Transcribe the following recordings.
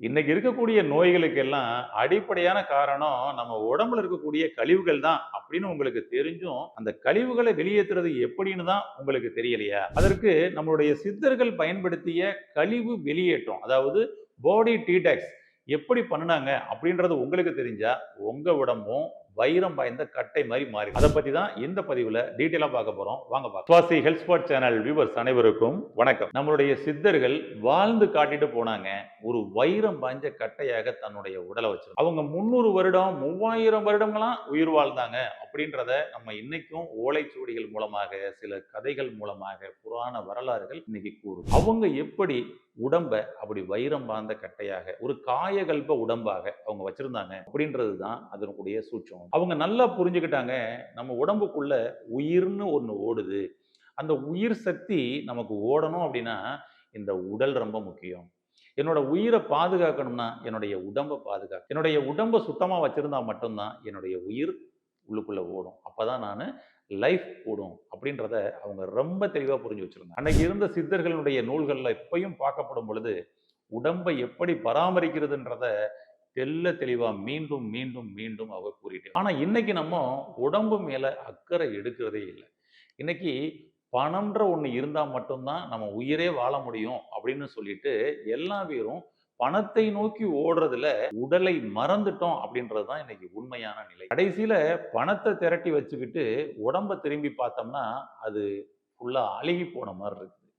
இன்னைக்கு இருக்கக்கூடிய நோய்களுக்கெல்லாம் அடிப்படையான காரணம் நம்ம உடம்புல இருக்கக்கூடிய கழிவுகள் தான் அப்படின்னு உங்களுக்கு தெரிஞ்சும் அந்த கழிவுகளை வெளியேற்றுறது எப்படின்னு தான் உங்களுக்கு தெரியலையா? அதற்கு நம்மளுடைய சித்தர்கள் பயன்படுத்திய கழிவு வெளியேற்றம் அதாவது பாடி டீடாக்ஸ் எப்படி பண்ணுனாங்க அப்படின்றது உங்களுக்கு தெரிஞ்சா உங்க உடம்பும் வைரம் பாய்ந்த கட்டை மாதிரி மாறி. அதை பத்தி தான் இந்த பதிவுல டீட்டெயிலா பார்க்க போறோம். வாங்க பார்க்கலாம். சுவாசி ஹெல்த் ஸ்பாட் சேனல் வியூவர்ஸ் அனைவருக்கும் வணக்கம். நம்மளுடைய சித்தர்கள் வாழ்ந்து காட்டிட்டு போனாங்க. ஒரு வைரம் பாய்ஞ்ச கட்டையாக தன்னுடைய உடலை வச்சு அவங்க முந்நூறு வருடம் மூவாயிரம் வருடங்களாம் உயிர் வாழ்ந்தாங்க. அப்படின்றத நம்ம இன்னைக்கும் ஓலைச்சுவடிகள் மூலமாக சில கதைகள் மூலமாக புராண வரலாறுகள் இன்னைக்கு கூறும் அவங்க எப்படி உடம்ப அப்படி வைரம் பாய்ந்த கட்டையாக ஒரு காயகல்ப உடம்பாக அவங்க வச்சிருந்தாங்க அப்படின்றது தான் அதனுடைய சூட்சம் அவங்க நல்லா புரிஞ்சுக்கிட்டாங்க நம்ம உடம்புக்குள்ள உயிர்னு ஒன்று ஓடுது. அந்த உயிர் சக்தி நமக்கு ஓடணும் அப்படின்னா இந்த உடல் ரொம்ப முக்கியம். என்னோட உயிரை பாதுகாக்கணும்னா என்னுடைய உடம்பை பாதுகாக்க என்னுடைய உடம்பை சுத்தமாக வச்சுருந்தா மட்டும்தான் என்னுடைய உயிர் உள்ளுக்குள்ளே ஓடும். அப்போ தான் நான் லைஃப் ஓடும் அப்படின்றத அவங்க ரொம்ப தெளிவாக புரிஞ்சு வச்சிருந்தாங்க. அன்னைக்கு இருந்த சித்தர்களுடைய நூல்களில் இப்பயும் பார்க்கப்படும் பொழுது உடம்பை எப்படி பராமரிக்கிறதுன்றத தெல்ல தெளிவாக மீண்டும் மீண்டும் மீண்டும் அவர் கூறிட்டு ஆனால் இன்னைக்கு நம்ம உடம்பு மேலே அக்கறை எடுக்கிறதே இல்லை. இன்னைக்கு பணம்ன்ற ஒன்று இருந்தால் மட்டும்தான் நம்ம உயிரே வாழ முடியும் அப்படின்னு சொல்லிட்டு எல்லா பேரும் பணத்தை நோக்கி ஓடுறதுல உடலை மறந்துட்டோம் அப்படின்றது தான் இன்னைக்கு உண்மையான நிலை. கடைசியில பணத்தை திரட்டி வச்சுக்கிட்டு உடம்ப திரும்பி பார்த்தோம்னா அது ஃபுல்லா அழுகி போன மாதிரி இருக்குது.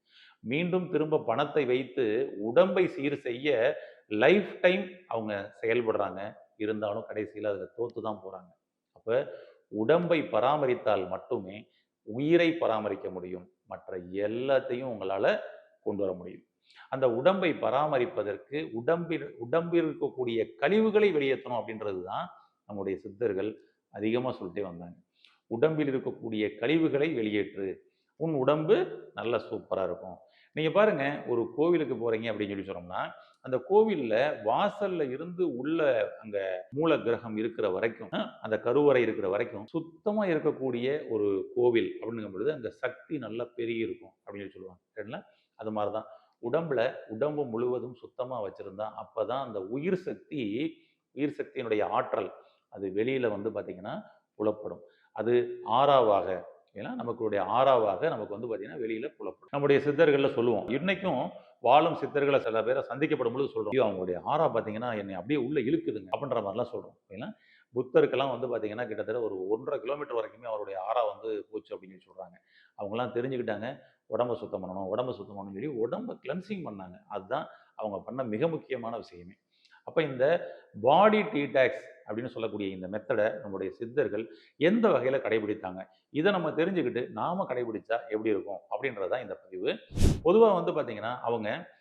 மீண்டும் திரும்ப பணத்தை வைத்து உடம்பை சீர் செய்ய லைஃப் டைம் அவங்க செயல்படுறாங்க. இருந்தாலும் கடைசியில் அதில் தோற்று தான் போகிறாங்க அப்போ உடம்பை பராமரித்தால் மட்டுமே உயிரை பராமரிக்க முடியும். மற்ற எல்லாத்தையும் உங்களால் கொண்டு வர முடியும். அந்த உடம்பை பராமரிப்பதற்கு உடம்பில் உடம்பில் இருக்கக்கூடிய கழிவுகளை வெளியேற்றணும் அப்படின்றது தான் நம்முடைய சித்தர்கள் அதிகமாக சொல்லிட்டே வந்தாங்க. உடம்பில் இருக்கக்கூடிய கழிவுகளை வெளியேற்று. உன் உடம்பு நல்ல சூப்பராக இருக்கும். நீங்கள் பாருங்கள் ஒரு கோவிலுக்கு போகிறீங்க அப்படின்னு சொல்லி சொன்னோம்னா அந்த கோவில்ல வாசல்ல இருந்து உள்ள அங்க மூல கிரகம் இருக்கிற வரைக்கும் அந்த கருவறை இருக்கிற வரைக்கும் சுத்தமா இருக்கக்கூடிய ஒரு கோவில் அப்படிங்கும் பொழுது அங்க சக்தி நல்லா பெருகி இருக்கும் அப்படின்னு சொல்லுவாங்க. சரிங்களா? அது மாதிரிதான். உடம்புல உடம்பு முழுவதும் சுத்தமா வச்சிருந்தா அப்பதான் அந்த உயிர் சக்தி உயிர் சக்தியினுடைய ஆற்றல் அது வெளியில வந்து பாத்தீங்கன்னா புலப்படும். அது ஆறாவாக ஏன்னா நமக்குடைய ஆறாவாக நமக்கு வந்து பார்த்தீங்கன்னா வெளியில் புலப்படும். நம்முடைய சித்தர்களில் சொல்லுவோம் இன்றைக்கும் வாழும் சித்தர்களை சில பேரை சந்திக்கப்படும் பொழுது சொல்றோம். ஐயோ அவங்களுடைய ஆறா பார்த்தீங்கன்னா என்னை அப்படியே உள்ளே இழுக்குதுங்க அப்படின்ற மாதிரிலாம் சொல்கிறோம் ஏன்னா புத்தருக்கெல்லாம் வந்து பார்த்தீங்கன்னா கிட்டத்தட்ட ஒரு ஒன்றரை கிலோமீட்டர் வரைக்குமே அவருடைய ஆறா வந்து போச்சு அப்படின்னு சொல்லி சொல்கிறாங்க அவங்கெல்லாம் தெரிஞ்சுக்கிட்டாங்க. உடம்ப சுத்தம் பண்ணணும் உடம்ப சுத்தம் பண்ணணும்னு சொல்லி உடம்ப கிளென்சிங் பண்ணாங்க. அதுதான் அவங்க பண்ண மிக முக்கியமான விஷயமே. அப்போ இந்த பாடி டீடாக்ஸ் அப்படின்னு சொல்லக்கூடிய இந்த மெத்தடை நம்முடைய சித்தர்கள் எந்த வகையில் கடைபிடித்தாங்க? இதை நம்ம தெரிஞ்சுக்கிட்டு நாம கடைபிடிச்சா எப்படி இருக்கும்? அப்படின்றது தான் இந்த பதிவு. பொதுவாக வந்து பார்த்திங்கன்னா அவங்க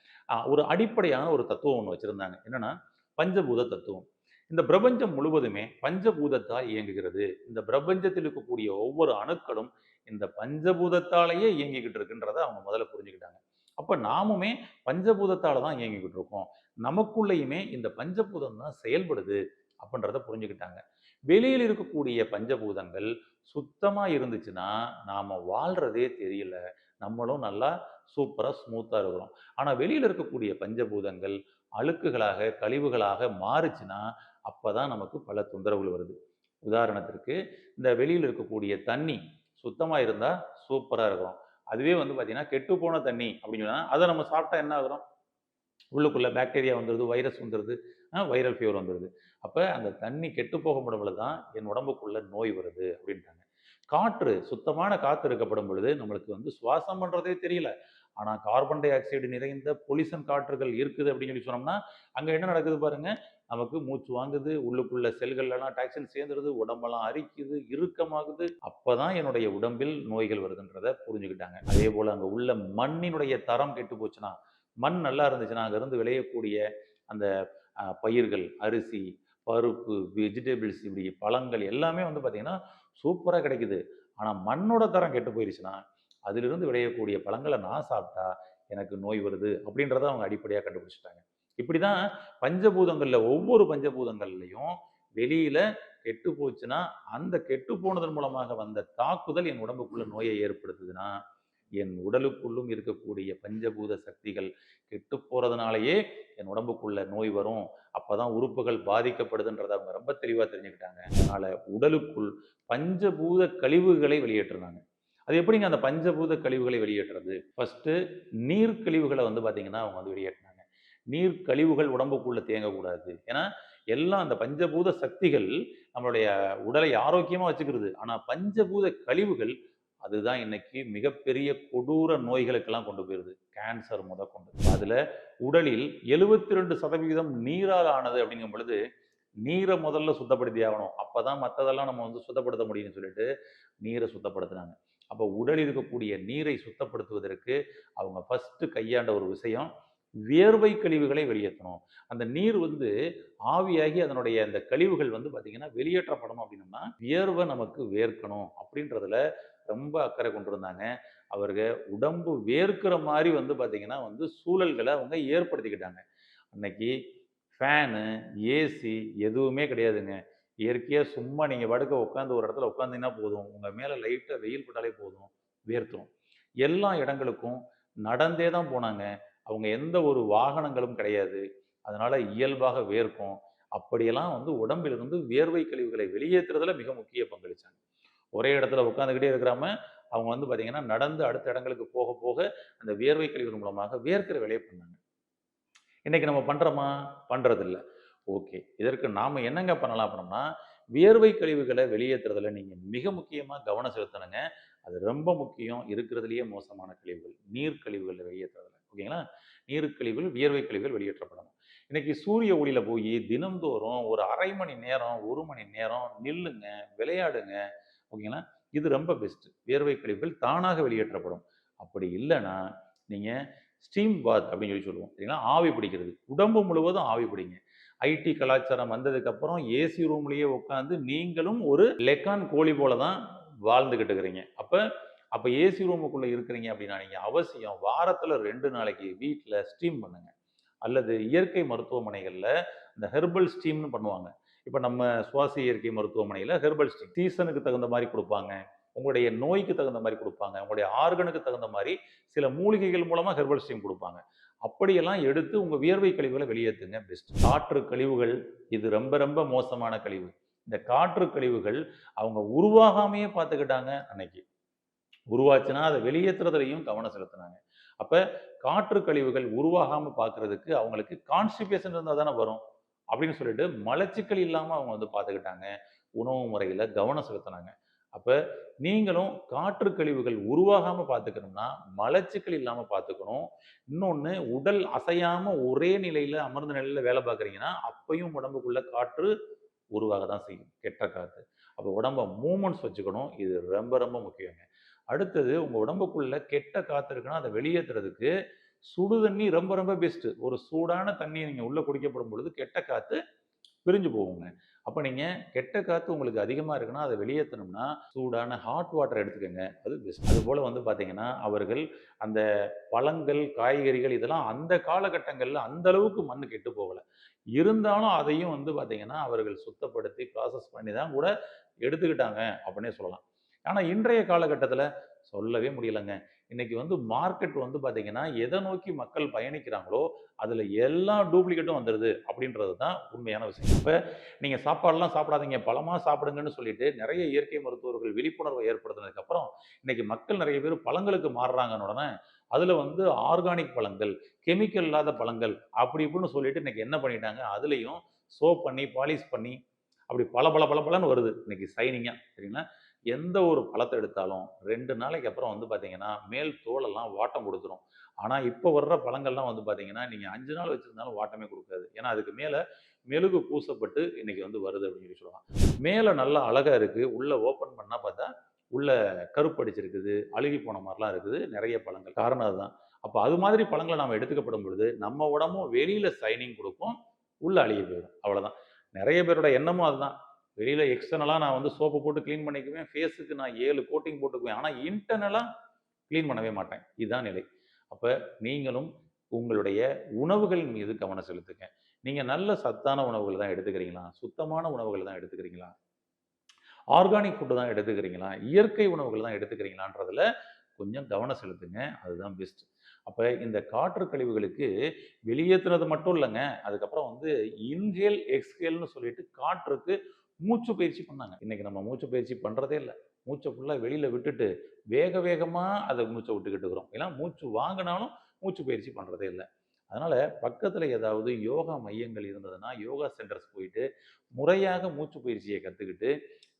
ஒரு அடிப்படையான ஒரு தத்துவம் ஒன்று வச்சுருந்தாங்க. என்னென்னா பஞ்சபூத தத்துவம். இந்த பிரபஞ்சம் முழுவதுமே பஞ்சபூதத்தால் இயங்குகிறது. இந்த பிரபஞ்சத்தில் இருக்கக்கூடிய ஒவ்வொரு அணுக்களும் இந்த பஞ்சபூதத்தாலேயே இயங்கிக்கிட்டு இருக்குன்றதை அவங்க முதல்ல புரிஞ்சுக்கிட்டாங்க. அப்போ நாமுமே பஞ்சபூதத்தால் தான் இயங்கிக்கிட்டு இருக்கோம் நமக்குள்ளேயுமே இந்த பஞ்சபூதம் தான் செயல்படுது அப்படின்றத புரிஞ்சுக்கிட்டாங்க. வெளியில் இருக்கக்கூடிய பஞ்சபூதங்கள் சுத்தமாக இருந்துச்சுன்னா நாம் வாழ்கிறதே தெரியல. நம்மளும் நல்லா சூப்பராக ஸ்மூத்தாக இருக்கிறோம். ஆனால் வெளியில் இருக்கக்கூடிய பஞ்சபூதங்கள் அழுக்குகளாக கழிவுகளாக மாறுச்சுன்னா அப்பதான் நமக்கு பல தொந்தரவுகள் வருது. உதாரணத்திற்கு இந்த வெளியில் இருக்கக்கூடிய தண்ணி சுத்தமாக இருந்தால் சூப்பராக இருக்கிறோம். அதுவே வந்து பார்த்தீங்கன்னா கெட்டு போன தண்ணி அப்படின்னு சொன்னால் அதை நம்ம சாப்பிட்டா என்ன ஆகுறோம்? உள்ளுக்குள்ளே பாக்டீரியா வந்துடுது வைரஸ் வந்துடுது வைரல் ஃபீவர் வந்துடுது அப்போ அந்த தண்ணி கெட்டு போக பொழுது தான் என் உடம்புக்குள்ள நோய் வருது அப்படின்ட்டாங்க காற்று சுத்தமான காற்று இருக்கப்படும் பொழுது நம்மளுக்கு வந்து சுவாசம் பண்ணுறதே தெரியல. ஆனால் கார்பன் டை ஆக்சைடு நிறைந்த பொலிசன் காற்றுகள் இருக்குது அப்படின்னு சொல்லி சொன்னோம்னா அங்கே என்ன நடக்குது பாருங்க? நமக்கு மூச்சு வாங்குது உள்ளுக்குள்ள செல்கள்லாம் டாக்ஸின் சேர்ந்துருது உடம்பெல்லாம் அரிக்குது இறுக்கமாகுது. அப்பதான் என்னுடைய உடம்பில் நோய்கள் வருதுன்றதை புரிஞ்சுக்கிட்டாங்க. அதே போல் அங்கே உள்ள மண்ணினுடைய தரம் கெட்டு போச்சுன்னா மண் நல்லா இருந்துச்சுன்னா அங்கேருந்து விளையக்கூடிய அந்த பயிர்கள் அரிசி பருப்பு வெஜிடபிள்ஸ் இப்படி பழங்கள் எல்லாமே வந்து பார்த்திங்கன்னா சூப்பராக கிடைக்குது. ஆனால் மண்ணோட தரம் கெட்டு போயிருச்சுன்னா அதிலிருந்து விளையக்கூடிய பழங்களை நான் சாப்பிட்டா எனக்கு நோய் வருது அப்படின்றத அவங்க அடிப்படையாக கண்டுபிடிச்சிட்டாங்க. இப்படி தான் பஞ்சபூதங்களில் ஒவ்வொரு பஞ்சபூதங்கள்லையும் வெளியில் கெட்டு போச்சுன்னா அந்த கெட்டு போனதன் மூலமாக வந்த தாக்குதல் என் உடம்புக்குள்ள நோயை ஏற்படுத்துதுன்னா என் உடலுக்குள்ளும் இருக்கக்கூடிய பஞ்சபூத சக்திகள் கெட்டு போறதுனாலயே என் உடம்புக்குள்ள நோய் வரும். அப்போதான் உறுப்புகள் பாதிக்கப்படுதுன்றதை அவங்க ரொம்ப தெளிவாக தெரிஞ்சுக்கிட்டாங்க. அதனால் உடலுக்குள் பஞ்சபூத கழிவுகளை வெளியேற்றுனாங்க. அது எப்படிங்க அந்த பஞ்சபூத கழிவுகளை வெளியேற்றுறது? ஃபஸ்ட்டு நீர் கழிவுகளை வந்து பார்த்திங்கன்னா அவங்க வந்து வெளியேற்றினாங்க. நீர் கழிவுகள் உடம்புக்குள்ளே தேங்கக்கூடாது. ஏன்னா எல்லாம் அந்த பஞ்சபூத சக்திகள் நம்மளுடைய உடலை ஆரோக்கியமாக வச்சுக்கிறது. ஆனால் பஞ்சபூத கழிவுகள் அதுதான் இன்னைக்கு மிகப்பெரிய கொடூர நோய்களுக்கெல்லாம் கொண்டு போயிருது. கேன்சர் முதற்கொண்டு. அதில் உடலில் எழுபத்தி ரெண்டு சதவிகிதம் நீரால் ஆனது அப்படிங்கும் பொழுது நீரை முதல்ல சுத்தப்படுத்தி ஆகணும். அப்போ தான் மற்றதெல்லாம் நம்ம வந்து சுத்தப்படுத்த முடியும்னு சொல்லிட்டு நீரை சுத்தப்படுத்துனாங்க. அப்போ உடலில் இருக்கக்கூடிய நீரை சுத்தப்படுத்துவதற்கு அவங்க ஃபஸ்ட்டு கையாண்ட ஒரு விஷயம் வியர்வை கழிவுகளை வெளியேற்றணும். அந்த நீர் வந்து ஆவியாகி அதனுடைய அந்த கழிவுகள் வந்து பார்த்தீங்கன்னா வெளியேற்றப்படணும் அப்படின்னம்னா வியர்வை நமக்கு வேர்க்கணும் அப்படின்றதுல ரொம்ப அக்கறை கொண்டு இருந்தாங்க அவருக்கு உடம்பு வேர்க்கிற மாதிரி வந்து பார்த்திங்கன்னா வந்து சூழல்களை அவங்க ஏற்படுத்திக்கிட்டாங்க. அன்னைக்கு ஃபேனு ஏசி எதுவுமே கிடையாதுங்க. இயற்கையாக சும்மா நீங்கள் படுக்க உட்காந்து ஒரு இடத்துல உட்காந்தீங்கன்னா போதும். உங்கள் மேலே லைட்டாக வெயில் பட்டாலே போதும். வேர்த்துரும். எல்லா இடங்களுக்கும் நடந்தே தான் போனாங்க. அவங்க எந்த ஒரு வாகனங்களும் கிடையாது. அதனால் இயல்பாக வேர்க்கும். அப்படியெல்லாம் வந்து உடம்பிலிருந்து வேர்வை கழிவுகளை வெளியேற்றுறதுல மிக முக்கிய பங்களிச்சாங்க. ஒரே இடத்துல உட்காந்துக்கிட்டே இருக்கிறாம அவங்க வந்து பார்த்திங்கன்னா நடந்து அடுத்த இடங்களுக்கு போக போக அந்த வேர்வை கழிவுகள் மூலமாக வேர்க்கிற வேலையை பண்ணாங்க. இன்றைக்கி நம்ம பண்ணுறோமா பண்ணுறதில்ல ஓகே. இதற்கு நாம் என்னங்க பண்ணலாம் அப்படின்னா வியர்வை கழிவுகளை வெளியேற்றுறதுல நீங்கள் மிக முக்கியமாக கவனம் செலுத்தணுங்க. அது ரொம்ப முக்கியம். இருக்கிறதுலையே மோசமான கழிவுகள் நீர் கழிவுகளை வெளியேற்றுறதுல. ஓகேங்களா? நீர் கழிவுகள் வியர்வை கழிவுகள் வெளியேற்றப்படணும். இன்னைக்கு சூரிய ஒளியில் போய் தினம்தோறும் ஒரு அரை மணி நேரம் ஒரு மணி நேரம் நில்லுங்க விளையாடுங்க. ஓகேங்களா? இது ரொம்ப பெஸ்ட்டு வியர்வை கழிவுகள் தானாக வெளியேற்றப்படும். அப்படி இல்லைன்னா நீங்கள் ஸ்டீம் பாத் அப்படின்னு சொல்லி சொல்லுவோம். சரிங்களா? ஆவி பிடிக்கிறது. உடம்பு முழுவதும் ஆவி பிடிங்க. ஐடி கலாச்சாரம் வந்ததுக்கப்புறம் ஏசி ரூம்லேயே உட்காந்து நீங்களும் ஒரு லெக்கான் கோழி போல தான் வாழ்ந்துக்கிட்டு இருக்கிறீங்க. அப்போ அப்போ ஏசி ரூமுக்குள்ளே இருக்கிறீங்க அப்படின்னா நீங்கள் அவசியம் வாரத்தில் ரெண்டு நாளைக்கு வீட்டில் ஸ்டீம் பண்ணுங்கள் அல்லது இயற்கை மருத்துவமனைகளில் இந்த ஹெர்பல் ஸ்டீம்னு பண்ணுவாங்க. இப்போ நம்ம சுவாசி இயற்கை மருத்துவமனையில் ஹெர்பல் ஸ்டீம் சீசனுக்கு தகுந்த மாதிரி கொடுப்பாங்க. உங்களுடைய நோய்க்கு தகுந்த மாதிரி கொடுப்பாங்க. உங்களுடைய ஆர்கனுக்கு தகுந்த மாதிரி சில மூலிகைகள் மூலமாக ஹெர்பல் ஸ்டீம் கொடுப்பாங்க. அப்படியெல்லாம் எடுத்து உங்கள் வியர்வை கழிவுகளை வெளியேற்றுங்க பெஸ்ட் காற்று கழிவுகள் இது ரொம்ப ரொம்ப மோசமான கழிவு. இந்த காற்று கழிவுகள் அவங்க உருவாகாமையே பார்த்துக்கிட்டாங்க அன்னைக்கு. உருவாச்சுன்னா அதை வெளியேற்றுறதுலையும் கவனம் செலுத்தினாங்க. அப்போ காற்று கழிவுகள் உருவாகாமல் பார்க்கறதுக்கு அவங்களுக்கு கான்ஸ்டிபேஷன் இருந்தால் தானே வரும் அப்படின்னு சொல்லிட்டு மலச்சிக்கல் இல்லாமல் அவங்க வந்து பார்த்துக்கிட்டாங்க. உணவு முறையில் கவனம் செலுத்தினாங்க. அப்போ நீங்களும் காற்று கழிவுகள் உருவாகாமல் பார்த்துக்கணும்னா மலச்சிக்கல் இல்லாமல் பார்த்துக்கணும். இன்னொன்று உடல் அசையாமல் ஒரே நிலையில் அமர்ந்த நிலையில் வேலை பார்க்குறீங்கன்னா அப்பையும் உடம்புக்குள்ள காற்று உருவாக தான் செய்யும் கெட்ட காற்று அப்போ உடம்ப மூமெண்ட்ஸ் வச்சுக்கணும் இது ரொம்ப ரொம்ப முக்கியங்க. அடுத்தது உங்கள் உடம்புக்குள்ள கெட்ட காற்று இருக்குன்னா அதை வெளியேற்றுறதுக்கு சுடு தண்ணி ரொம்ப ரொம்ப பெஸ்ட்டு ஒரு சூடான தண்ணியை நீங்கள் உள்ளே குடிக்கப்படும் பொழுது கெட்ட காற்று பிரிஞ்சு போகுங்க. அப்போ நீங்கள் கெட்ட காற்று உங்களுக்கு அதிகமாக இருக்குன்னா அதை வெளியேற்றணும்னா சூடான ஹாட் வாட்டர் எடுத்துக்கோங்க. அது பெஸ்ட் அதுபோல் வந்து பார்த்தீங்கன்னா அவர்கள் அந்த பழங்கள் காய்கறிகள் இதெல்லாம் அந்த காலகட்டங்களில் அந்த அளவுக்கு மண் கெட்டு போகலை. இருந்தாலும் அதையும் வந்து பார்த்தீங்கன்னா அவர்கள் சுத்தப்படுத்தி ப்ராசஸ் பண்ணி தான் கூட எடுத்துக்கிட்டாங்க அப்படின்னே சொல்லலாம். ஆனால் இன்றைய காலகட்டத்தில் சொல்லவே முடியலைங்க. இன்னைக்கு வந்து மார்க்கெட் வந்து பார்த்தீங்கன்னா எதை நோக்கி மக்கள் பயணிக்கிறாங்களோ அதில் எல்லா டூப்ளிகேட்டும் வந்துடுது அப்படின்றது தான் உண்மையான விஷயம். இப்போ நீங்கள் சாப்பாடெல்லாம் சாப்பிடாதீங்க பழமாக சாப்பிடுங்கன்னு சொல்லிட்டு நிறைய இயற்கை மருத்துவர்கள் விழிப்புணர்வை ஏற்படுத்தினதுக்கப்புறம் இன்னைக்கு மக்கள் நிறைய பேர் பழங்களுக்கு மாறுறாங்கன்னு உடனே அதில் வந்து ஆர்கானிக் பழங்கள் கெமிக்கல் இல்லாத பழங்கள் அப்படி இப்படின்னு சொல்லிட்டு இன்னைக்கு என்ன பண்ணிட்டாங்க? அதுலேயும் சோப் பண்ணி பாலிஷ் பண்ணி அப்படி பல பல பல பலன்னு வருது. இன்னைக்கு சைனிங்காக சரிங்களா? எந்த ஒரு பழத்தை எடுத்தாலும் ரெண்டு நாளைக்கு அப்புறம் வந்து பார்த்தீங்கன்னா மேல் தோலெல்லாம் வாட்டம் கொடுத்துரும். ஆனால் இப்போ வர்ற பழங்கள்லாம் வந்து பார்த்தீங்கன்னா நீங்கள் அஞ்சு நாள் வச்சுருந்தாலும் வாட்டமே கொடுக்காது. ஏன்னா அதுக்கு மேலே மெழுகு பூசப்பட்டு இன்னைக்கு வந்து வருது அப்படின்னு சொல்லி சொல்லுவாங்க. மேலே நல்லா அழகாக இருக்குது உள்ளே ஓப்பன் பண்ணால் பார்த்தா உள்ள கருப்படிச்சிருக்குது அழுகி போன மாதிரிலாம் இருக்குது. நிறைய பழங்கள். காரணம் அதுதான். அப்போ அது மாதிரி பழங்களை நாம் எடுத்துக்கப்படும் பொழுது நம்ம உடம்பும் வெளியில் சைனிங் கொடுக்கும். உள்ளே அழுகி போயிடும். அவ்வளோதான் நிறைய பேரோட எண்ணமும் அதுதான். வெளியில் எக்ஸ்டர்னலாக நான் வந்து சோப்பு போட்டு க்ளீன் பண்ணிக்குவேன். ஃபேஸுக்கு நான் ஏழு கோட்டிங் போட்டுக்குவேன். ஆனால் இன்டர்னலாக க்ளீன் பண்ணவே மாட்டேன். இதுதான் நிலை. அப்போ நீங்களும் உங்களுடைய உணவுகள் மீது கவனம் செலுத்துங்க. நீங்கள் நல்ல சத்தான உணவுகள் தான் எடுத்துக்கிறீங்களா? சுத்தமான உணவுகள் தான் எடுத்துக்கிறீங்களா? ஆர்கானிக் ஃபுட்டு தான் எடுத்துக்கிறீங்களா? இயற்கை உணவுகள் தான் எடுத்துக்கிறீங்களான்றதுல கொஞ்சம் கவனம் செலுத்துங்க. அதுதான் பெஸ்ட் அப்போ இந்த காற்று கழிவுகளுக்கு வெளியேற்றுனது மட்டும் இல்லைங்க. அதுக்கப்புறம் வந்து இன்ஹேல் எக்ஸ்ஹேல்னு சொல்லிட்டு காற்றுக்கு மூச்சு பயிற்சி பண்ணாங்க. இன்றைக்கி நம்ம மூச்சு பயிற்சி பண்ணுறதே இல்லை. மூச்சை ஃபுல்லாக வெளியில் விட்டுட்டு வேக வேகமாக அதை மூச்சை விட்டுக்கிட்டு இருக்கிறோம். ஏன்னா மூச்சு வாங்கினாலும் மூச்சு பயிற்சி பண்ணுறதே இல்லை. அதனால் பக்கத்தில் ஏதாவது யோகா மையங்கள் இருந்ததுன்னா யோகா சென்டர்ஸ் போயிட்டு முறையாக மூச்சு பயிற்சியை கற்றுக்கிட்டு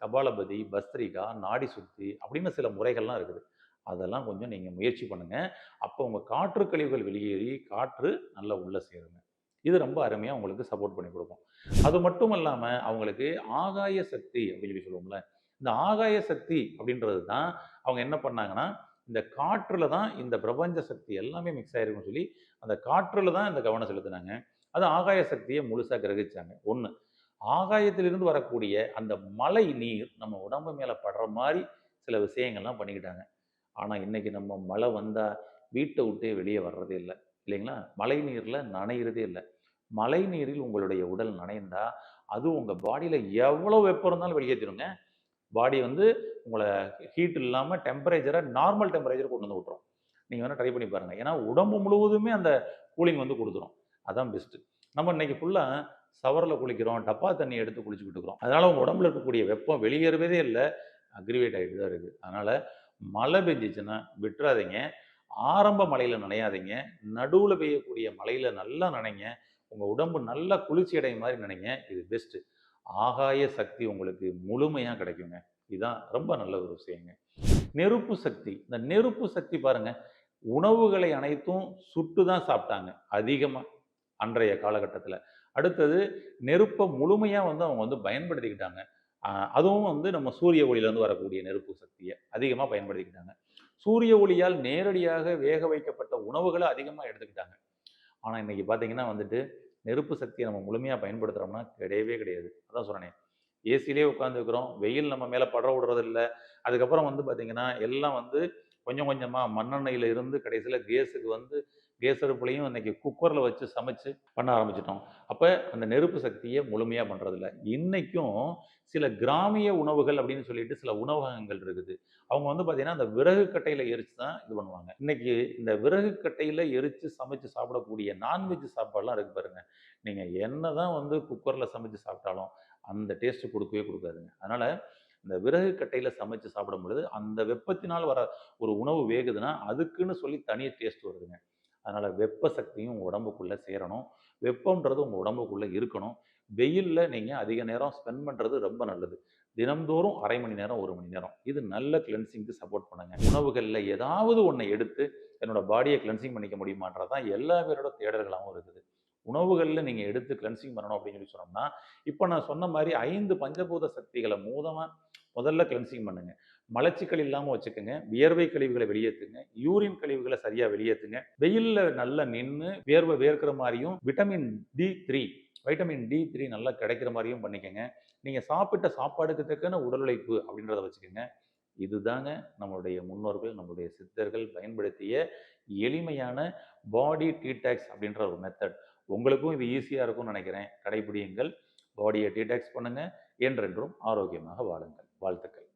கபாலபதி பஸ்திரிகா நாடி சுத்தி அப்படின்னு சில முறைகள்லாம் இருக்குது. அதெல்லாம் கொஞ்சம் நீங்கள் முயற்சி பண்ணுங்கள் அப்போ உங்கள் காற்று கழிவுகள் வெளியேறி காற்று நல்லா உள்ளே சேருங்க. இது ரொம்ப அருமையாக அவங்களுக்கு சப்போர்ட் பண்ணி கொடுக்கும். அது மட்டும் இல்லாமல் அவங்களுக்கு ஆகாய சக்தி அப்படின்னு சொல்லி சொல்லுவோம்ல இந்த ஆகாய சக்தி அப்படின்றது தான் அவங்க என்ன பண்ணாங்கன்னா இந்த காற்றில் தான் இந்த பிரபஞ்ச சக்தி எல்லாமே மிக்ஸ் ஆயிருக்குன்னு சொல்லி அந்த காற்றில் தான் இந்த கவனம் செலுத்தினாங்க. அது ஆகாய சக்தியை முழுசாக கிரகிச்சாங்க. ஒன்று ஆகாயத்திலிருந்து வரக்கூடிய அந்த மழை நீர் நம்ம உடம்பு மேலே படுற மாதிரி சில விஷயங்கள்லாம் பண்ணிக்கிட்டாங்க. ஆனால் இன்றைக்கி நம்ம மழை வந்தால் வீட்டை விட்டே வெளியே வர்றதே இல்லை. இல்லைங்களா? மழை நீரில் நனையிறதே இல்லை. மழை நீரில் உங்களுடைய உடல் நனைந்தா அது உங்கள் பாடியில் எவ்வளோ வெப்பம் இருந்தாலும் வெளியேற்றிடுங்க பாடி வந்து உங்களை ஹீட் இல்லாமல் டெம்பரேச்சரை நார்மல் டெம்பரேச்சர் கொண்டு வந்து விட்றோம் நீங்கள் வேணால் ட்ரை பண்ணி பாருங்கள் ஏன்னா உடம்பு முழுவதுமே அந்த கூலிங் வந்து கொடுத்துரும். அதான் பெஸ்ட்டு நம்ம இன்னைக்கு ஃபுல்லாக சவரில் குளிக்கிறோம் டப்பா தண்ணி எடுத்து குளிச்சுக்கிட்டு இருக்கிறோம். அதனால் உங்கள் உடம்புல இருக்கக்கூடிய வெப்பம் வெளியேறவே இல்லை. அக்ரிவேட் ஆகிட்டு தான் இருக்குது அதனால் மழை பெஞ்சிச்சுன்னா விட்டுறாதீங்க. ஆரம்ப மழையில் நனையாதீங்க. நடுவில் பெய்யக்கூடிய மழையில் நல்லா நனைங்க. உங்கள் உடம்பு நல்லா குளிர்ச்சி அடையும் மாதிரி நினைங்க. இது பெஸ்ட்டு ஆகாய சக்தி உங்களுக்கு முழுமையாக கிடைக்குங்க. இதுதான் ரொம்ப நல்ல ஒரு விஷயங்க. நெருப்பு சக்தி. இந்த நெருப்பு சக்தி பாருங்க. உணவுகளை அனைத்தும் சுட்டு தான் சாப்பிட்டாங்க. அதிகமாக அன்றைய காலகட்டத்தில். அடுத்தது நெருப்பை முழுமையாக வந்து அவங்க வந்து பயன்படுத்திக்கிட்டாங்க. அதுவும் வந்து நம்ம சூரிய ஒளியிலேருந்து வரக்கூடிய நெருப்பு சக்தியை அதிகமாக பயன்படுத்திக்கிட்டாங்க. சூரிய ஒளியால் நேரடியாக வேக வைக்கப்பட்ட உணவுகளை அதிகமாக எடுத்துக்கிட்டாங்க. ஆனால் இன்னைக்கு பார்த்தீங்கன்னா வந்துட்டு நெருப்பு சக்தியை நம்ம முழுமையாக பயன்படுத்துகிறோம்னா கிடையவே கிடையாது. அதான் சொல்கிறேனே ஏசிலே உட்காந்துருக்குறோம் வெயில் நம்ம மேலே பட விடுறதில்ல. அதுக்கப்புறம் வந்து பார்த்திங்கன்னா எல்லாம் வந்து கொஞ்சம் கொஞ்சமாக மண்ணெண்ணெயில் இருந்து கடைசியில் கேஸுக்கு வந்து கேஸ் அடுப்புலையும் குக்கரில் வச்சு சமைச்சு பண்ண ஆரம்பிச்சிட்டோம். அப்போ அந்த நெருப்பு சக்தியை முழுமையாக பண்ணுறதில்ல இன்றைக்கும் சில கிராமிய உணவுகள் அப்படின்னு சொல்லிட்டு சில உணவகங்கள் இருக்குது. அவங்க வந்து பார்த்திங்கன்னா அந்த விறகு கட்டையில் எரிச்சு தான் இது பண்ணுவாங்க. இன்றைக்கி இந்த விறகு கட்டையில் எரித்து சமைச்சு சாப்பிடக்கூடிய நான்வெஜ் சாப்பாடுலாம் இருக்குது பாருங்கள் நீங்கள் என்ன தான் வந்து குக்கரில் சமைச்சு சாப்பிட்டாலும் அந்த டேஸ்ட்டு கொடுக்கவே கொடுக்காதுங்க. அதனால் இந்த விறகு கட்டையில் சமைச்சு சாப்பிடும் பொழுது அந்த வெப்பத்தினால் வர ஒரு உணவு வேகுதுன்னா அதுக்குன்னு சொல்லி தனியாக டேஸ்ட் வருதுங்க. அதனால் வெப்ப சக்தியும் உங்கள் உடம்புக்குள்ளே சேரணும். வெப்பம்ன்றது உங்கள் உடம்புக்குள்ளே இருக்கணும். வெயிலில் நீங்கள் அதிக நேரம் ஸ்பெண்ட் பண்ணுறது ரொம்ப நல்லது. தினம்தோறும் அரை மணி நேரம் ஒரு மணி நேரம். இது நல்ல கிளென்சிங்க்கு சப்போர்ட் பண்ணுங்க. உணவுகளில் ஏதாவது ஒன்றை எடுத்து என்னோட பாடியை கிளென்சிங் பண்ணிக்க முடியுமான்றது தான் எல்லா பேரோட தேடல்களாகவும் இருக்குது. உணவுகளில் நீங்கள் எடுத்து கிளென்சிங் பண்ணணும் அப்படின்னு சொல்லி சொன்னோம்னா இப்போ நான் சொன்ன மாதிரி ஐந்து பஞ்சபூத சக்திகளை மூதமாக முதல்ல கிளென்சிங் பண்ணுங்கள் மலச்சிக்கல் இல்லாமல் வச்சுக்கோங்க. வியர்வை கழிவுகளை வெளியேற்றுங்க யூரின் கழிவுகளை சரியாக வெளியேற்றுங்க வெயிலில் நல்லா நின்று வியர்வை வேர்க்கிற மாதிரியும் vitamin D three vitamin D three நல்லா கிடைக்கிற மாதிரியும் பண்ணிக்கோங்க. நீங்கள் சாப்பிட்ட சாப்பாடுக்கு தக்கன உடல் உழைப்பு அப்படின்றத வச்சுக்கோங்க. இதுதாங்க நம்மளுடைய முன்னோர்கள் நம்மளுடைய சித்தர்கள் பயன்படுத்திய எளிமையான பாடி டீடாக்ஸ் அப்படின்ற ஒரு மெத்தட் உங்களுக்கும் இது ஈஸியாக இருக்கும்னு நினைக்கிறேன். கடைபிடியுங்கள். பாடியை டீடாக்ஸ் பண்ணுங்கள் என்றென்றும் ஆரோக்கியமாக வாழுங்கள். வாழ்த்துக்கள்.